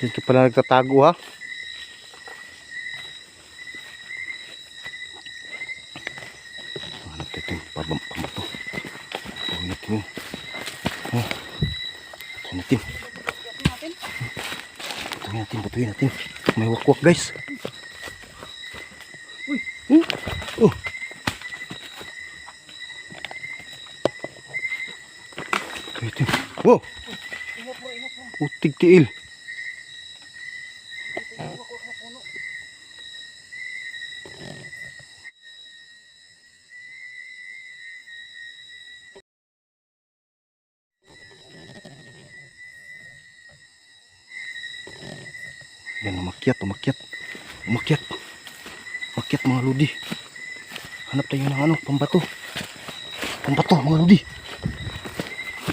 Dito pala nagtatago ha. Ano ito ito? Pabam pamato. Pagawin natin yun. Oh. Patuhin natin. Patuhin natin, patuhin natin. May wakwak guys. Uy. Hmm? Oh. Patuhin natin. Wow! Utig tiil. Yan, umakyat, umakyat. Umakyat. Umakyat mga ludi. Hanap tayo ng ano, pambato. Pambato mga ludi.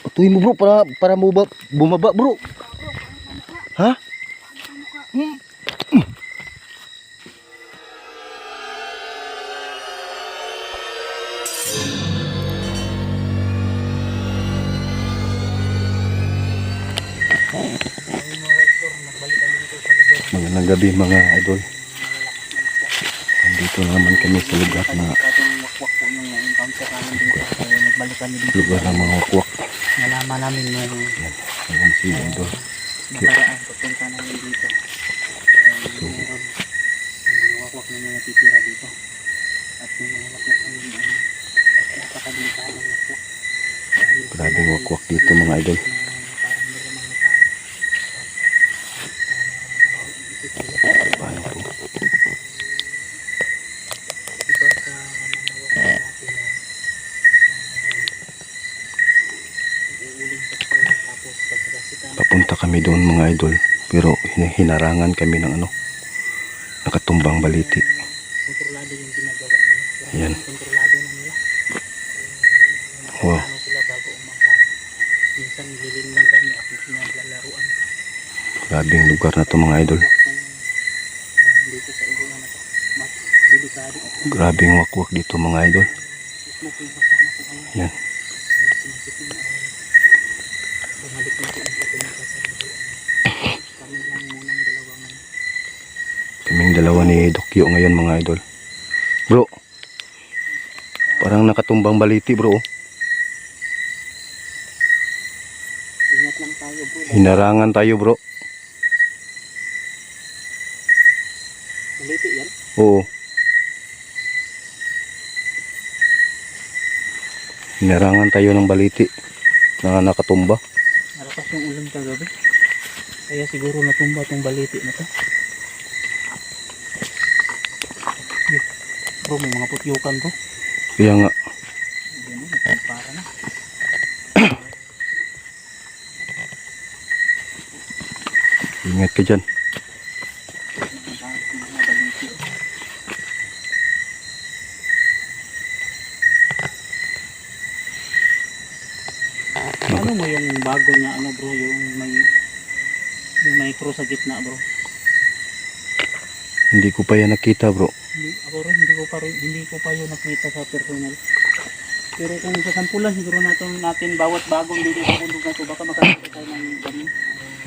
Patuhin mo bro para para bumaba, bumaba bro. Ha? Gabi mga idol. Nandito na naman kami sa lugar na lugar ng mga wakwak. Nalaman namin yung Yan, ayan si idol. nakaraan papunta namin dito. Ang mga wakwak na natitira dito. At yung mga wakwak na napakabilitaan ng wakwak. Grabing wakwak dito mga idol. na parang meron mga tao. Paano po? Iba sa mga wakwak natin na uuling sa tao tapos pagkakasitan Papunta kami doon idol. Pero hin- hinarangan kami ng ano. Nakatumbang baliti. kontrolado yung ginagawa nila. Ayan. Kontrolado na nila. Wow. Sila bago umangkat. Minsan nililim lang kami at pinaglalaruan. Grabing lugar na to mga idol. Dito sa area na to. Mas delikado. Grabing wakwak dito mga idol. Yan. Ay sinisip niya ay bumalik na po yung papunta sa area. Kami lang munang dalawa ngayon. Kaming dalawa ni Dokyo ngayon mga idol. Bro. Parang nakatumbang baliti bro. Hinarangan tayo bro. Baliti yan. Oo. Hinarangan tayo ng baliti na nakatumba. Malakas yung ulan kagabi. Kaya siguro natumba tong baliti na to. Bro, may mga putyukan bro. Kaya nga, ingat ka dyan. Ano mo yung bago niya ano bro, yung may yung may cross sa gitna bro. Hindi ko pa yan nakita bro. Hindi, ako rin, hindi ko pa rin, hindi ko pa yun nakita sa personal. Pero kung sa sampulan, siguro natin, natin bawat bagong dito sa bundok na to, baka makakita tayo ng ganun.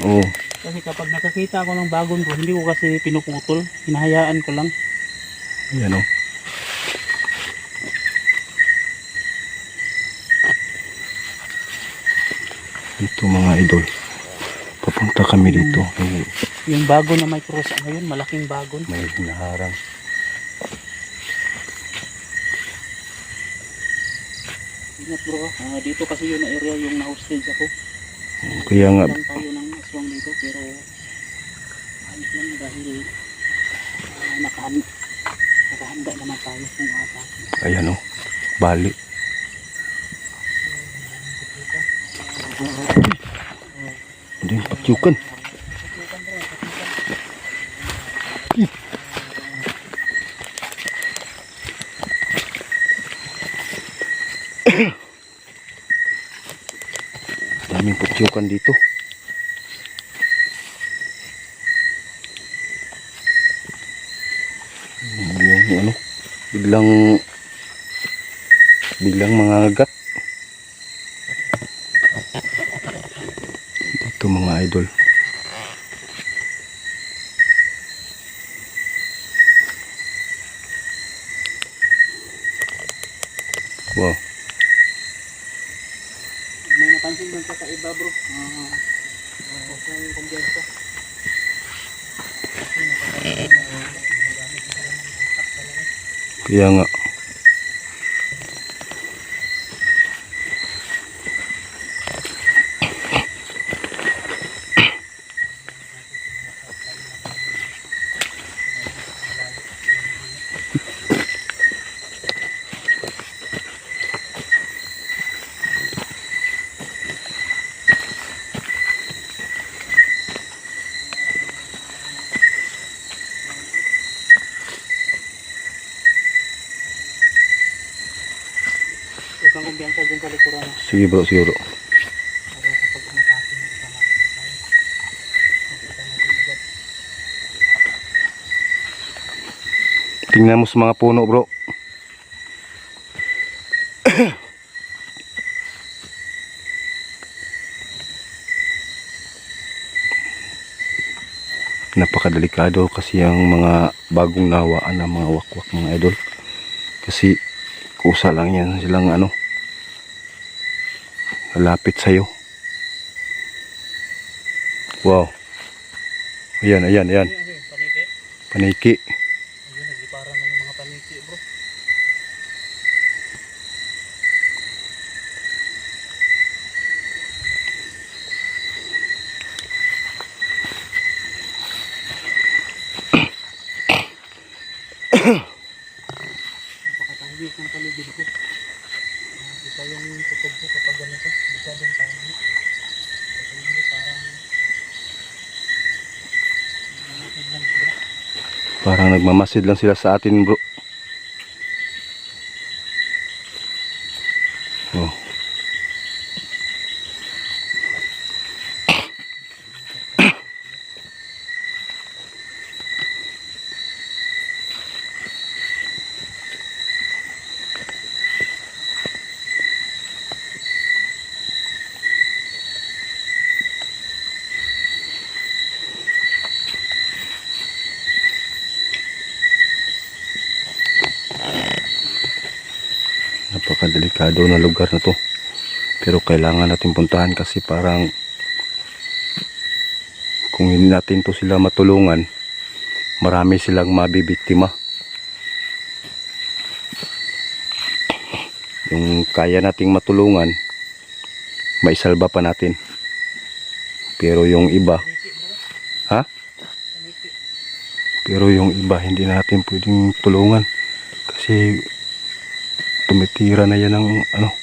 Oo. Kasi kapag nakakita ako ng bagong bro, hindi ko kasi pinuputol, hinahayaan ko lang. Yan o. Ito mga idol. Papunta kami dito. May, Yung bago na may cross, ano yun, malaking bagon. may hinaharang. Ingat bro, ah, dito kasi yun na area yung na-hostage ako. Kaya nga, lang tayo ng aswang dito, pero ayos lang dahil ah, nakahanda, nakahanda naman tayo kung atake. ayan o. Bali. Hindi yung patyukan. Patyukan dito. Yung ano, biglang biglang mga agat. Ito mga idol. Wow. May napansin doon sa kaiba bro. Ah, uh, okay yung kumbiyansa. Kaya nga. Huwag kang kumbiyansa dun sa likuran. ah. Sige bro, sige bro. Para kapag umatake mo, isa natin tayo. Makita natin agad. Tingnan mo sa mga puno bro. Napakadelikado kasi ang mga bagong nawaan ng mga wakwak mga idol. Kasi kusa lang yan silang ano lalapit sa'yo. Wow. Ayan, ayan, ayan. Paniki? Ayun, nagliparan na yung mga paniki bro. Napakatahimik ng paligid ko. Isa yung kutob ko kapag ganito. Din tahimik. Kasi hindi parang. Parang nagmamasid lang sila sa atin bro. Napakadelikado na lugar na to. Pero kailangan natin puntahan kasi parang kung hindi natin to sila matulungan, marami silang mabibiktima. Yung kaya nating matulungan, maisalba pa natin. Pero yung iba, ha? Pero yung iba hindi natin pwedeng tulungan kasi tumitira na yan ng ano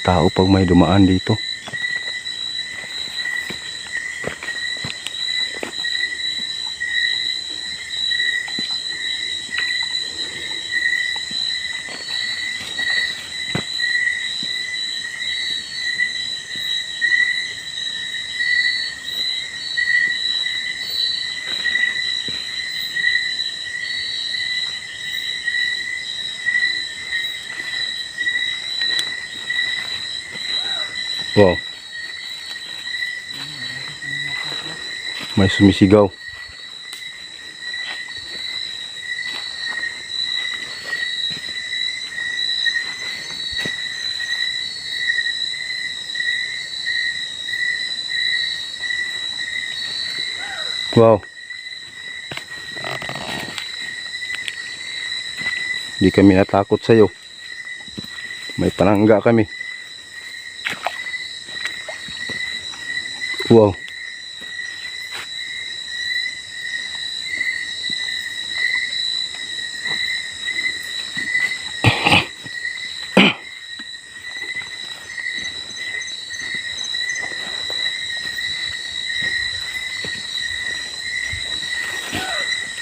tao pag may dumaan dito. Wow. May sumisigaw. Wow. Hindi kami natakot sa'yo. May panangga kami. Wow.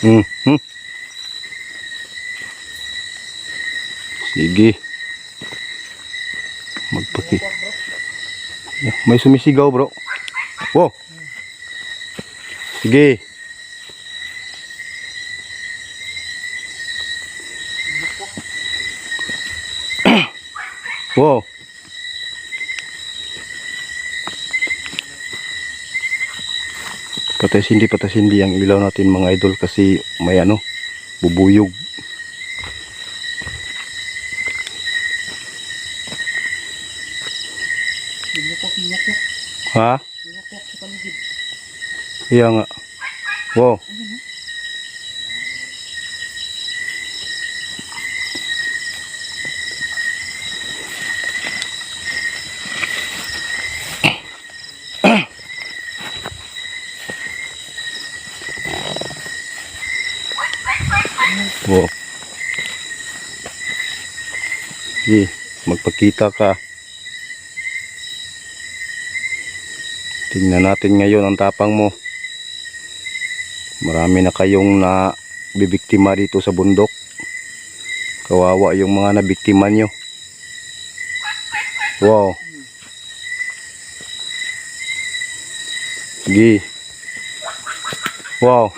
Hmm. hmm. Sige. Magpaki. May sumisigaw, bro. Wow. Sige. wow. Patas hindi, patas hindi ang ilaw natin mga idol kasi may ano, bubuyog. Ha? Iya nga. Wow. Wow. Sige, magpakita ka. Tingnan natin ngayon ang tapang mo. Marami na kayong na bibiktima dito sa bundok. Kawawa yung mga nabiktima nyo. Wow. Sige. Wow.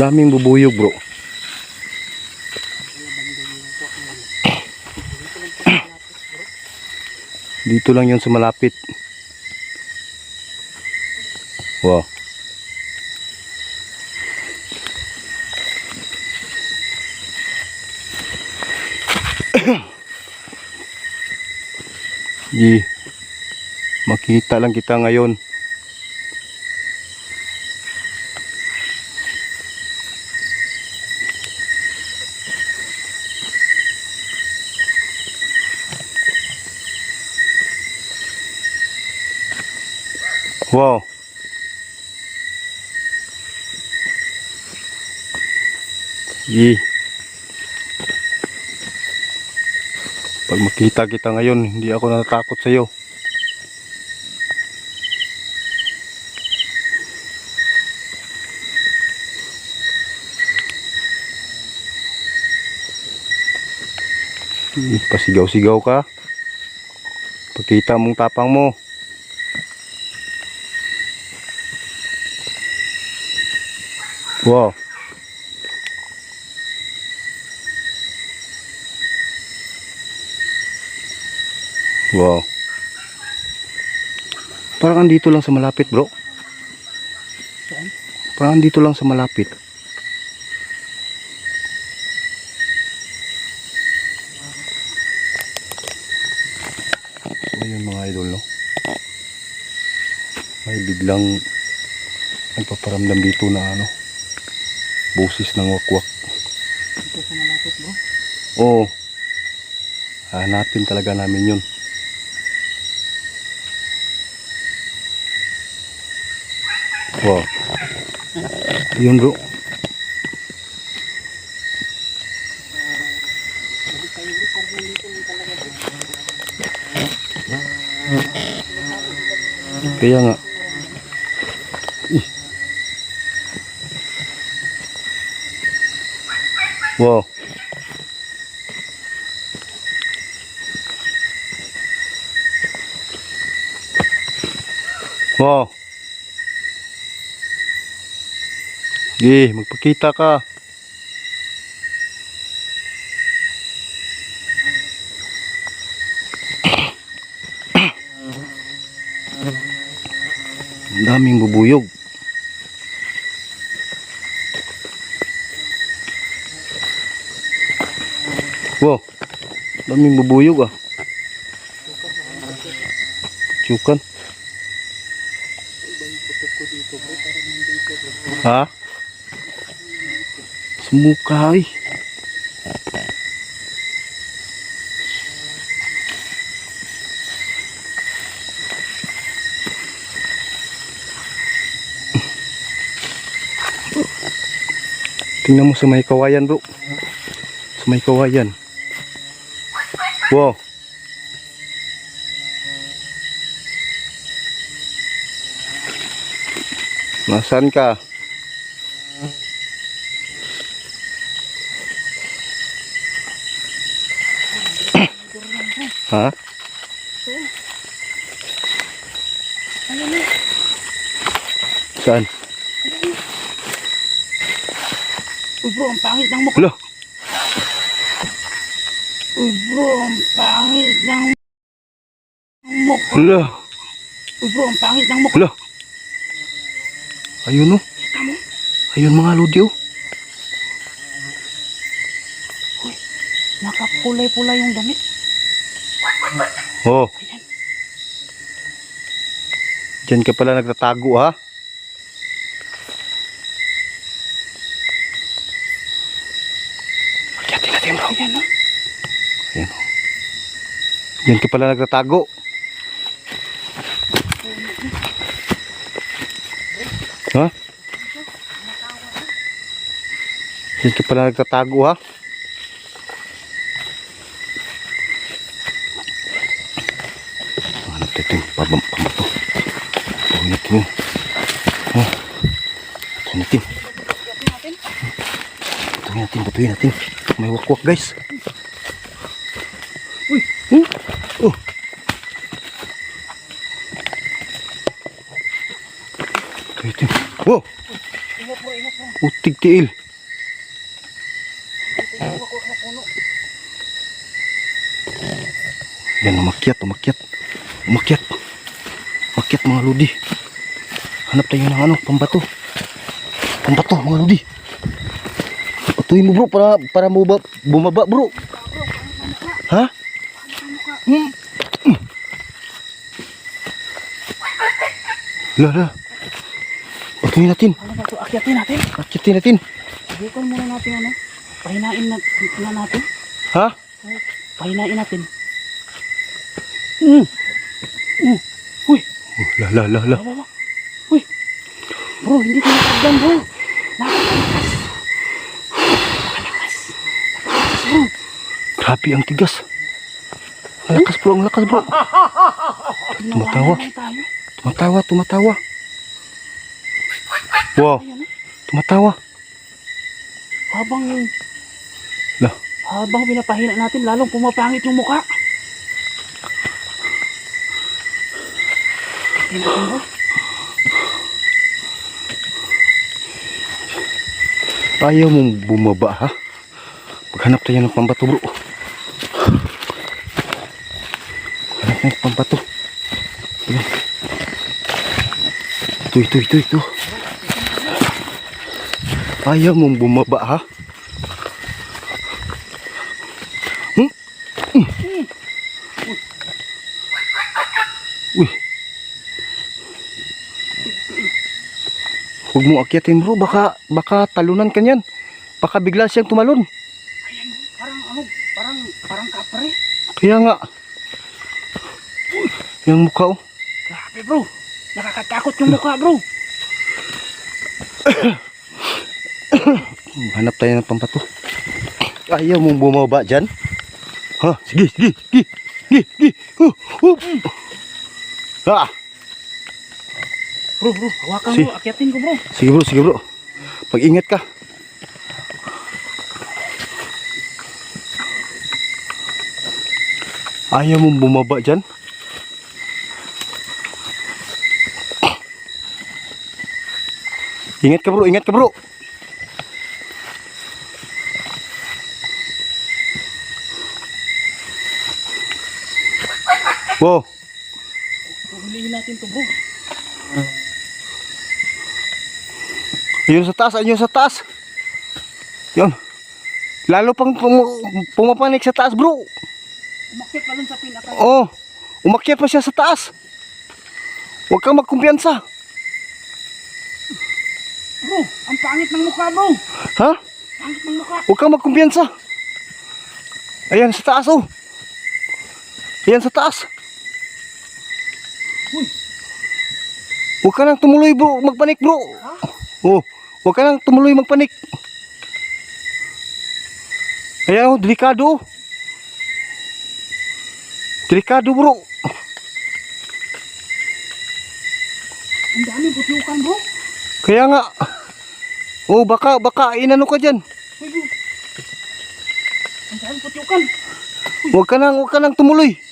Daming bubuyog bro. Kaya banda yung wakwak na yun. Dito lang yun sa malapit. Wow. Di. Makita lang kita ngayon. Wow. Di. Pag makita kita ngayon, hindi ako natatakot sa iyo. Pasigaw-sigaw ka. Pakita mong tapang mo. Wow. Wow. Parang andito lang sa malapit, bro. Saan? Parang andito lang sa malapit. Ayun mga idol, no? May biglang nagpaparamdam dito na ano, busis ng wakwak. Dito sa malapit bro. Oo. Hanapin talaga namin yun. Wow. Yun bro. Sabi tayo bro, parang nandito lang talaga bro. Kaya nga. Ih. Wow. Wow. Sige, magpakita ka. Ang daming bubuyog. Wow. Daming bubuyog ah. Tsukan. Iba yung putok ko dito bro, parang nandito bro. Ha? Sumukay. Tingnan mo sa may kawayan bro. Sa may kawayan. Wow. Nasaan ka? Ha? Saan? Uy bro, ang pangit ng mukha. Uy bro, ang pangit ng mukha. hala, Uy bro, ang pangit ng mukha. hala. Ayun oh. Kita mo? Ayun mga lodi oh. Nakapulay-pulay yung damit. Oh. Ayan. Diyan ka pala nagtatago ha? Akyatin natin bro. Ayan no? Ayan o. Diyan ka pala nagtatago. Ha? Diyan ka pala nagtatago ha? Hanap natin pabam pamato. Patuhin natin yun. Ha? Patuhin natin. Patuhin natin, patuhin natin. May wakwak guys. Wow! Ingat bro, bro. Utig tiil. Yan, umakyat, umakyat. Umakyat. Umakyat mga ludi. Hanap tayo ng ano, pambato. Pambato, mga ludi. Patuhin mo bro, para, para bumaba, bumaba bro. Ha? Hmm. Hmm. La. Patuhin natin. Ano ba ito? Akyatin natin. Akyatin natin. Subukan muna natin ano. Pahinain na, na natin. Ha? Pahinain natin. Mm. Mm. Uy! Oh, la, la, la, la. Uy! Bro, hindi ko nakagdan bro. Nakakalakas. Nakakalakas. Nakakalakas bro. Grabe ang tigas. Lakas bro, ang lakas bro. Tumatawa. Tumatawa, tumatawa. Wow, tumatawa. Habang La, habang pinapahina natin, lalong pumapangit yung mukha. Tingnan bro. ayaw mong bumaba ha? Maghanap tayo ng pambato bro. Tayo ng pambato. Ito, ito, ito, ito. Ayaw mong bumaba ha? Hmm? Hmm. Uy. Huwag mo akyatin bro, baka, baka talunan ka niyan. Baka bigla siyang tumalon. Ayan, parang ano, parang, parang kapre. Kaya nga. Yung mukha oh. Grabe bro, nakakatakot yung mukha bro. Hanap tayo ng pampato. Ayaw mong bumaba dyan. Ha? Sige, sige, sige. Sige, sige. Huh, huh. Ha? Bro, bro, hawakan Si- mo, akyatin ko bro. Sige bro, sige bro. Mag-ingat ka. Ayaw mong bumaba dyan. Ingat ka bro, ingat ka bro. Wow, Hulihin natin to bro. Ayun sa taas, ayun sa taas. Yun. Lalo pang pum- pumapanik sa taas, bro. Umakyat pa dun sa pinaka. Oh, umakyat pa siya sa taas. Huwag kang magkumpiyansa. Bro, ang pangit ng mukha bro. Ha? Pangit ng mukha. Huwag kang magkumpiyansa. Ayan sa taas, oh. Ayan sa taas. Huwag ka nang tumuloy, bro. Magpanik, bro. Oh, huwag ka nang tumuloy magpanik. Ayan, oh, delikado. oh. Delikado, bro. ang dami butyukan bro. Kaya nga. Oh, baka baka inano ka bro. Ang dami butyukan. Huwag ka nang huwag ka nang tumuloy.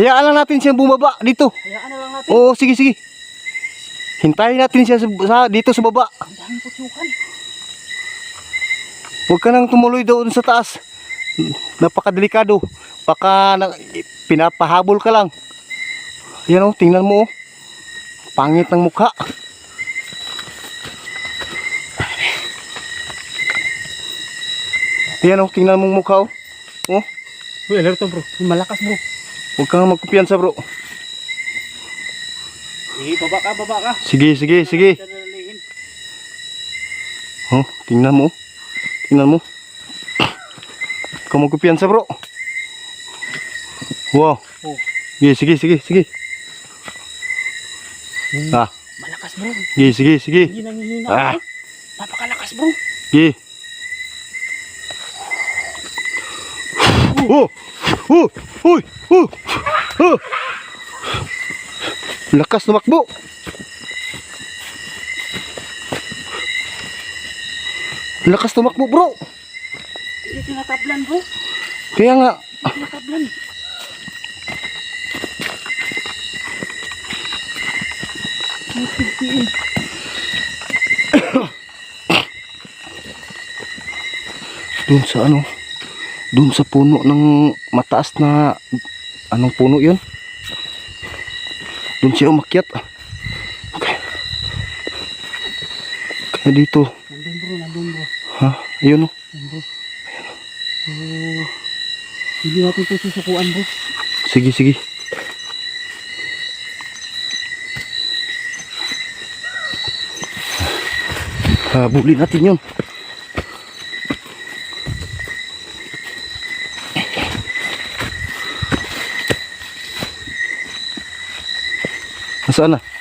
Hayaan lang natin siyang bumaba dito. Hayaan na lang natin. Oo, sige sige. Hintayin natin siya sa, sa- dito sa baba. Ang. Huwag ka nang tumuloy doon sa taas. Napakadelikado. Baka na, pinapahabol ka lang. Yan oh, tingnan mo oh. Pangit ng mukha. Ayan oh, tingnan mong mukha oh. Oh, Uy, alerto bro. Malakas bro. Huwag kang magkumpiyansa bro. Sige, baba ka, baba ka. Sige, sige, sige. Dadalihin. Oh, tingnan mo. Tingnan mo. Huwag kang magkumpiyansa bro. Wow. Oh. Sige, sige, sige, sige. Ah, Malakas bro. sige, sige, sige. Hindi nangihina. Ah. Napakalakas bro. Sige. Oh! Oh! Uy! Oh! Oh! Lakas tumakbo. Lakas tumakbo, bro. Hindi tinatablan bro. Kaya nga, Hindi tinatablan. dun sa ano, dun sa puno ng mataas na, anong puno yun? Dun siya umakyat. Okay. Kaya dito, Nandun bro, nandun bro. ha? Ayun oh. Nandun. So, hindi natin ito susukuan bro. Sige, sige. Habulin natin yun. Nasaan na?